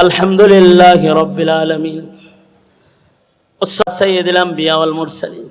আলহামদুলিল্লাহ রব্বিল আলমিন سيد الأنبياء والمرسلين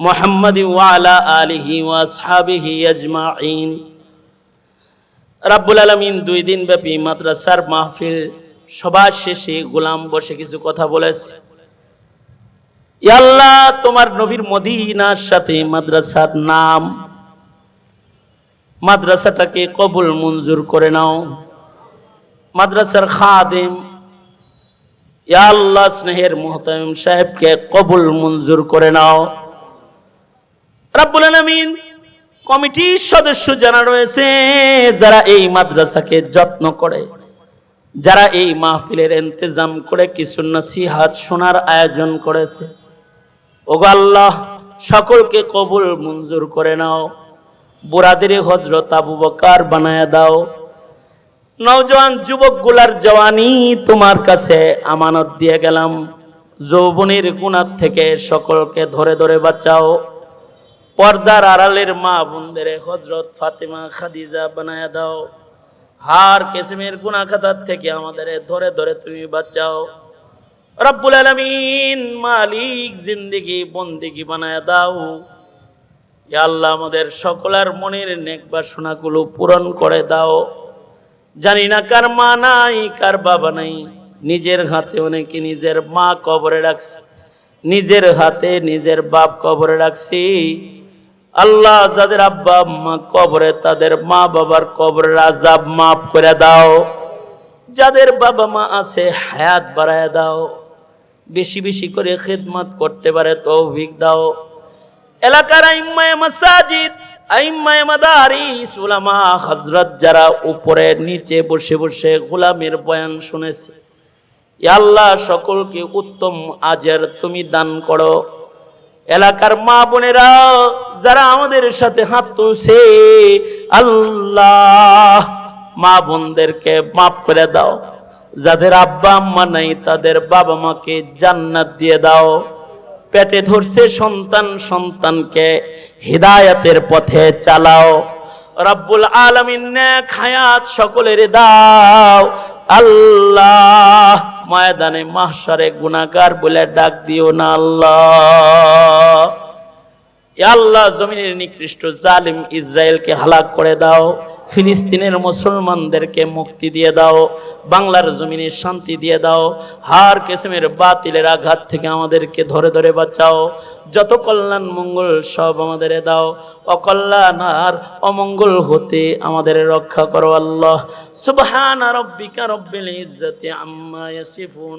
محمد وعلى آله وأصحابه أجمعين রাব্বুল আলমিন দুই দিন ব্যাপী মাদ্রাসার মাহফিল সবার শেষে গোলাম বসে কিছু কথা বলেছে ইয়া আল্লাহ তোমার নবীর মদিনার সাথে মাদ্রাসার নাম মাদ্রাসাটাকে কবুল মঞ্জুর করে নাও মাদ্রাসার খাদেম। ইয়া আল্লাহ স্নেহের মোহতামিম সাহেবকে কবুল মঞ্জুর করে নাও। রাব্বুল আলামিন কমিটির সদস্য যারা রয়েছে, যারা এই মাদ্রাসাকে যত্ন করে, যারা এই মাহফিলের ইন্তজাম করে কিছু নসিহাত শোনার আয়োজন করেছে, ওগো আল্লাহ, সকলকে কবুল মঞ্জুর করে নাও। বুড়াদের হজরত আবু বকার বানায় দাও। নওজোয়ান যুবকগুলার জওয়ানি তোমার কাছে আমানত দিয়ে গেলাম। যৌবনের গুণার থেকে সকলকে ধরে ধরে বাঁচাও। পর্দার আড়ালের মা বোনদের হজরত ফাতেমা, খাদিজা বানায় দাও। হার কেসিমের গুণা খাতার থেকে আমাদের ধরে ধরে তুমি বাঁচাও। রব্বুল আলমিন মালিক, জিন্দিগি, বন্দিগি বানায় দাও। আল্লাহ আমাদের সকলের মনের নেক বাসনাগুলো পূরণ করে দাও। জানি না কার মা নাই, কার বাবা নাই। নিজের হাতে অনেকে নিজের মা কবরে রাখছে। নিজের হাতে নিজের বাপ কবরে রাখছি। আল্লাহ যাদের আব্বা আম্মা কবরে, তাদের মা বাবার কবরের আজাব মাফ করে দাও। যাদের বাবা মা আছে, হায়াত বাড়ায় দাও। বেশি বেশি করে খেদমত করতে পারে তৌফিক দাও। এলাকার আইম্মায় মাসাজিদ উলামা হযরত যারা উপরে নিচে বসে বসে গোলামের বয়ান শুনেছে আল্লাহ সকলকে উত্তম আজের তুমি দান করো। এলাকার মা বোনেরা যারা আমাদের সাথে হাত তুলছে, আল্লাহ, মা বোনদেরকে মাফ করে দাও। যাদের আব্বা আম্মা নাই, তাদের বাবা মাকে জান্নাত দিয়ে দাও। পেটে ধরছে সন্তান সন্তানকে, হৃদায়তের পথে চালাও। রব্বুল আলমিন খায়াত সকলের দাও। আল্লাহ ময়দানে মাহসারে গুণাকার বলে ডাক দিও না আল্লাহ। আল্লাহ জমিনের নিকৃষ্ট জালিম ইসরায়েলকে হালাক করে দাও, ফিলিস্তিনের মুসলমানদেরকে মুক্তি দিয়ে দাও, বাংলার জমিনে শান্তি দিয়ে দাও, হার কেসমের বাতিলের আঘাত থেকে আমাদেরকে ধরে ধরে বাঁচাও, যত কল্যাণ মঙ্গল সব আমাদের দাও, অকল্যাণ আর অমঙ্গল হতে আমাদের রক্ষা করো আল্লাহ। সুবহান রব্বিকা রব্বিল ইজ্জতি আম্মা ইয়াসিফুন।